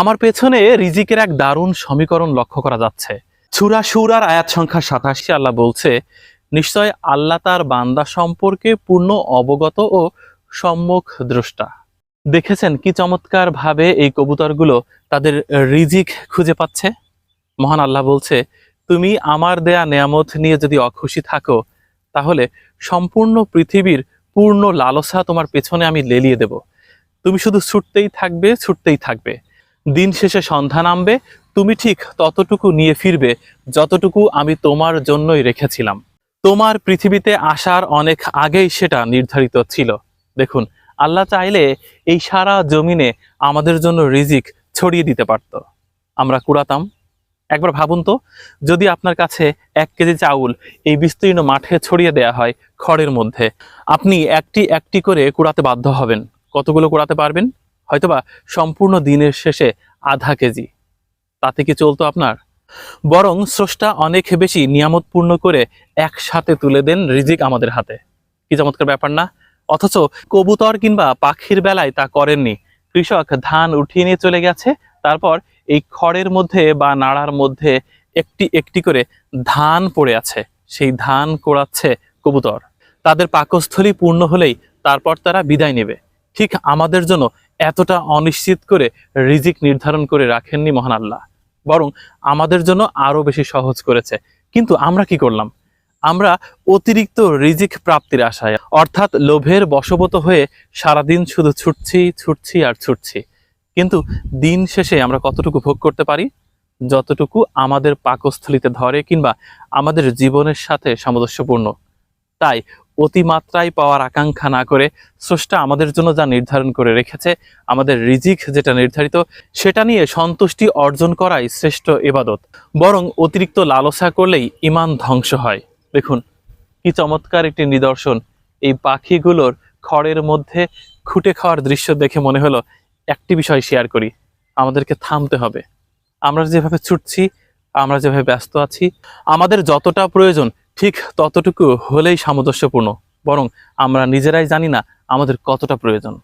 আমার পেছনে রিজিকের এক দারুণ সমীকরণ লক্ষ্য করা যাচ্ছে। সুরা সুরার আয়াত সংখ্যা সাতাশি আল্লাহ বলছে, নিশ্চয় আল্লাহ তার বান্দা সম্পর্কে পূর্ণ অবগত ও সম্মুখ দ্রষ্টা। দেখেছেন কি চমৎকার ভাবে এই কবুতরগুলো তাদের রিজিক খুঁজে পাচ্ছে? মহান আল্লাহ বলছে, তুমি আমার দেয়া নেয়ামত নিয়ে যদি অখুশি থাকো, তাহলে সম্পূর্ণ পৃথিবীর পূর্ণ লালসা তোমার পেছনে আমি লেলিয়ে দেব। তুমি শুধু ছুটতেই থাকবে ছুটতেই থাকবে। দিন শেষে সন্ধ্যা নামবে, তুমি ঠিক ততটুকু নিয়ে ফিরবে যতটুকু আমি তোমার জন্যই রেখেছিলাম। তোমার পৃথিবীতে আসার অনেক আগেই সেটা নির্ধারিত ছিল। দেখুন, আল্লাহ চাইলে এই সারা জমিনে আমাদের জন্য রিজিক ছড়িয়ে দিতে পারত। আমরা কুড়াতাম। একবার ভাবুন তো, যদি আপনার কাছে এক কেজি চাউল এই বিস্তীর্ণ মাঠে ছড়িয়ে দেয়া হয় খড়ের মধ্যে, আপনি একটি একটি করে কুড়াতে বাধ্য হবেন। কতগুলো কুড়াতে পারবেন? হয়তোবা সম্পূর্ণ দিনের শেষে আধা কেজি। তাতে কি চলতো আপনার? বরং স্রষ্টা অনেক বেশি নিয়ামতপূর্ণ করে একসাথে তুলে দেন রিজিক আমাদের হাতে। কি চমৎকার ব্যাপার না? অথচ কবুতর কিংবা পাখির বেলায় তা করেননি। কৃষক ধান উঠিয়ে নিয়ে চলে গেছে, তারপর এই খড়ের মধ্যে বা নাড়ার মধ্যে একটি একটি করে ধান পড়ে আছে। সেই ধান কোড়াচ্ছে কবুতর। তাদের পাকস্থলী পূর্ণ হলেই তারপর তারা বিদায় নেবে। ঠিক আমাদের জন্য এতটা অনিশ্চিত করে রিজিক নির্ধারণ করে রাখেননি মহান আল্লাহ। বরং আমাদের জন্য আরও বেশি সহজ করেছে। কিন্তু আমরা কি করলাম? আমরা অতিরিক্ত রিজিক প্রাপ্তির আশায়, অর্থাৎ লোভের বশবত হয়ে সারাদিন শুধু ছুটছি ছুটছি আর ছুটছি। কিন্তু দিন শেষে আমরা কতটুকু ভোগ করতে পারি? যতটুকু আমাদের পাকস্থলিতে ধরে কিংবা আমাদের জীবনের সাথে সামঞ্জস্যপূর্ণ। তাই অতিমাত্রায় পাওয়ার আকাঙ্ক্ষা না করে স্রষ্টা আমাদের জন্য যা নির্ধারণ করে রেখেছে, আমাদের রিজিক যেটা নির্ধারিত, সেটা নিয়ে সন্তুষ্টি অর্জন করাই শ্রেষ্ঠ এবাদত বরং অতিরিক্ত লালসা করলেই ইমান ধ্বংস হয়। দেখুন, কি চমৎকার একটি নিদর্শন। এই পাখিগুলোর খড়ের মধ্যে খুঁটে খাওয়ার দৃশ্য দেখে মনে হলো, একটি বিষয় শেয়ার করি, আমাদেরকে থামতে হবে। আমরা যেভাবে ছুটছি, আমরা যেভাবে ব্যস্ত আছি, আমাদের যতটা প্রয়োজন ঠিক ততটুকু হলেই সামঞ্জস্যপূর্ণ বরং আমরা নিজেরাই জানি না আমাদের কতটা প্রয়োজন।